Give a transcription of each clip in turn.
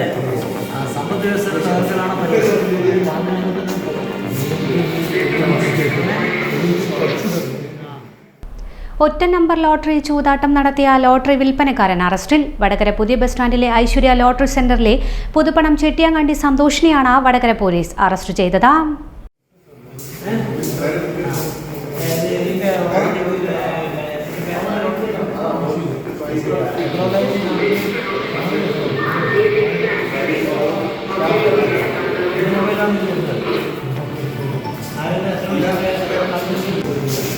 തന്നെ സമ്പദ് വ്യവസ്ഥയുടെ ഒറ്റ നമ്പർ ലോട്ടറി ചൂതാട്ടം നടത്തിയ ലോട്ടറി വിൽപ്പനക്കാരൻ അറസ്റ്റിൽ. വടകര പുതിയ ബസ് സ്റ്റാൻഡിലെ ഐശ്വര്യ ലോട്ടറി സെന്ററിലെ പുതുപ്പണം ചെട്ടിയാങ്കണ്ടി സന്തോഷിനെയാണ് വടകര പോലീസ് അറസ്റ്റ് ചെയ്തത്.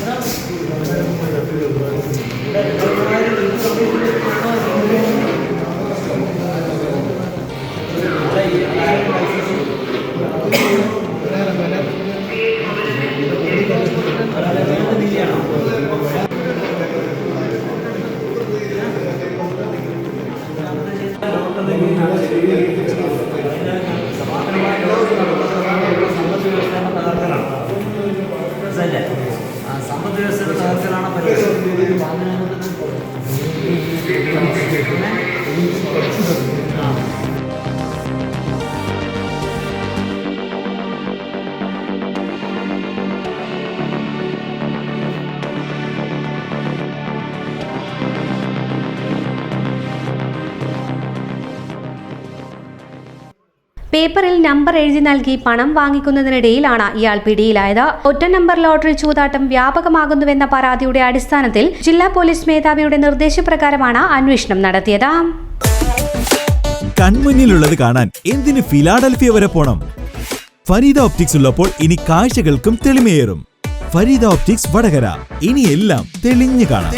Gracias. മനസ്സിലായില്ലേ? ആ സമ്പദ് വ്യവസ്ഥയുടെ തകർക്കലാണ് പരിപാടി പേപ്പറിൽ നമ്പർ എഴുതി നൽകി പണം വാങ്ങിക്കുന്നതിനിടയിലാണ് ഇയാൾ പിടിയിലായത്. ഒറ്റ നമ്പർ ലോട്ടറി ചൂതാട്ടം വ്യാപകമാകുന്നുവെന്ന പരാതിയുടെ അടിസ്ഥാനത്തിൽ ജില്ലാ പോലീസ് മേധാവിയുടെ നിർദ്ദേശപ്രകാരമാണ് അന്വേഷണം നടത്തിയത്. കൺമുന്നിലുള്ളത് കാണാൻ എന്തിന് ഫിലാഡൽഫിയ വരെ പോണം? ഫരീദ ഓപ്റ്റിക്സ് ഉള്ളപ്പോൾ ഇനി കാഴ്ചകൾക്കും തെളിമയേറും. ഫരീദ ഓപ്റ്റിക്സ് വടകര. ഇനി എല്ലാം തെളിഞ്ഞു കാണാം.